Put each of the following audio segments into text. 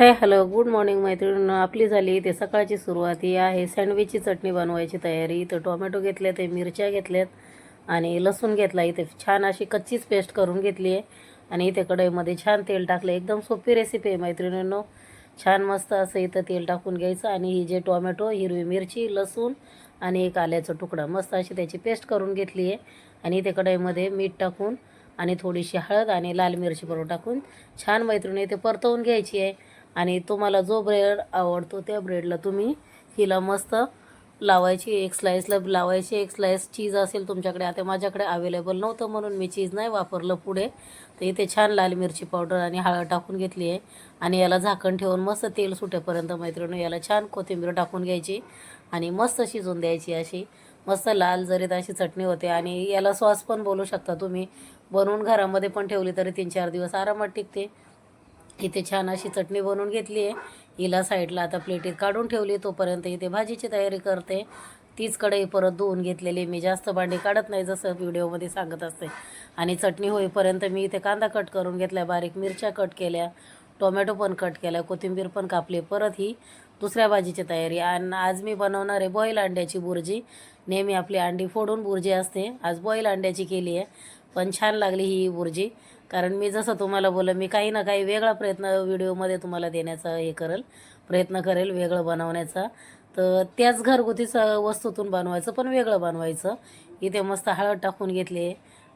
हाय hello good morning मैत्रिणीनं. आपली झाली इथे सकाळची सुरुवात. ही आहे सँडविचची चटणी बनवायची तयारी. इथं टोमॅटो घेतले ते मिरच्या घेतल्यात आणि लसूण घेतला. इथे छान अशी कच्चीच पेस्ट करून घेतली आहे. आणि इथे कढईमध्ये छान तेल टाकलं. एकदम सोपी रेसिपी आहे मैत्रिणींनो. छान मस्त असं इथं तेल टाकून घ्यायचं. आणि ही जे टोमॅटो हिरवी मिरची लसूण आणि एक आल्याचा तुकडा. मस्त अशी त्याची पेस्ट करून घेतली आहे. आणि इथे कढईमध्ये मीठ टाकून आणि थोडीशी हळद आणि लाल मिरची बरोबर टाकून छान मैत्रिणी इथे परतवून घ्यायची आहे. आणि तुम्हाला जो ब्रेड आवडतो त्या ब्रेडला तुम्ही हिला मस्त लावायची एक स्लाईसला लावायची एक स्लाईस चीज असेल तुमच्याकडे. आता माझ्याकडे अवेलेबल नव्हतं म्हणून मी चीज नाही वापरलं पुढे. तर इथे छान लाल मिरची पावडर आणि हळद टाकून घेतली आहे. आणि याला झाकण ठेवून मस्त तेल सुटेपर्यंत मैत्रिणी याला छान कोथिंबीर टाकून घ्यायची आणि मस्त शिजवून द्यायची अशी. मस्त लाल जरीत अशी चटणी होते. आणि याला सॉस पण बोलू शकता तुम्ही. बनवून घरामध्ये पण ठेवली तरी तीन चार दिवस आरामात टिकते. इथे छान अशी चटणी बनवून घेतली आहे. हिला साईडला आता प्लेटीत काढून ठेवली तोपर्यंत इथे भाजीची तयारी करते. तीच कढई परत धुवून घेतलेली मी जास्त भांडी काढत नाही जसं व्हिडिओमध्ये सांगत असते. आणि चटणी होईपर्यंत मी इथे कांदा कट करून घेतला बारीक मिरच्या कट केल्या. टोमॅटो पण कट केला कोथिंबीर पण कापली. परत ही दुसऱ्या भाजीची तयारी. आणि आज मी बनवणार आहे बॉईल अंड्याची बुर्जी. नेहमी आपली अंडी फोडून बुर्जी असते. आज बॉईल अंड्याची केली आहे. पण छान लागली ही बुर्जी कारण मी जसं तुम्हाला बोललं मी काही ना काही वेगळा प्रयत्न व्हिडिओमध्ये तुम्हाला देण्याचा हे करेल प्रयत्न करेल वेगळं बनवण्याचा. तर त्याच घरगुती वस्तूतून बनवायचं पण वेगळं बनवायचं. इथे मस्त हळद टाकून घेतली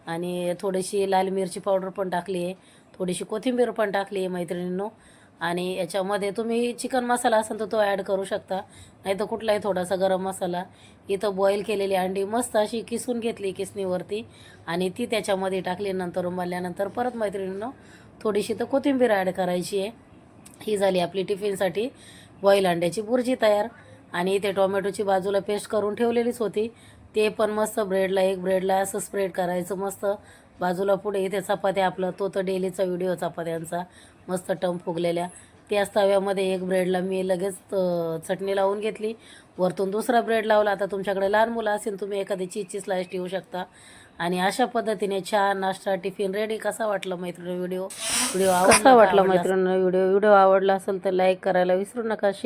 आणि थोडीशी लाल मिरची पावडर पण टाकली आहे थोडीशी कोथिंबीर पण टाकली आहे मैत्रिणींनो. आणि याच्यामध्ये तुम्ही चिकन मसाला असेल तर तो ॲड करू शकता. नाही तर कुठलाही थोडासा गरम मसाला. इथं बॉईल केलेली अंडी मस्त अशी किसून घेतली किसणीवरती. आणि ती त्याच्यामध्ये टाकली नंतर उमलल्यानंतर परत मैत्रिणीनं थोडीशी तर कोथिंबीर ॲड करायची आहे. ही झाली आपली टिफिनसाठी बॉईल अंड्याची बुर्जी तयार. आणि इथे टोमॅटोची बाजूला पेस्ट करून ठेवलेलीच होती. ते पण मस्त ब्रेडला एक ब्रेडला असं स्प्रेड करायचं मस्त. बाजूला पुढे इथे चपात्या आपलं तो तर डेलीचा व्हिडिओ चपात्यांचा. मस्त टम फुगलेल्या. त्याच तव्यामध्ये एक ब्रेडला मी लगेच चटणी लावून घेतली. वरतून दुसरा ब्रेड लावला. आता तुमच्याकडे लहान मुलं असेल तुम्ही एखादी चीजची स्लाइस ठेवू शकता. आणि अशा पद्धतीने चहा नाश्ता टिफिन रेडी कसा वाटला मैत्रिणी व्हिडिओ व्हिडिओ कसा वाटला मैत्रिणी व्हिडिओ व्हिडिओ आवडला असेल तर लाईक करायला विसरू नका. शेअर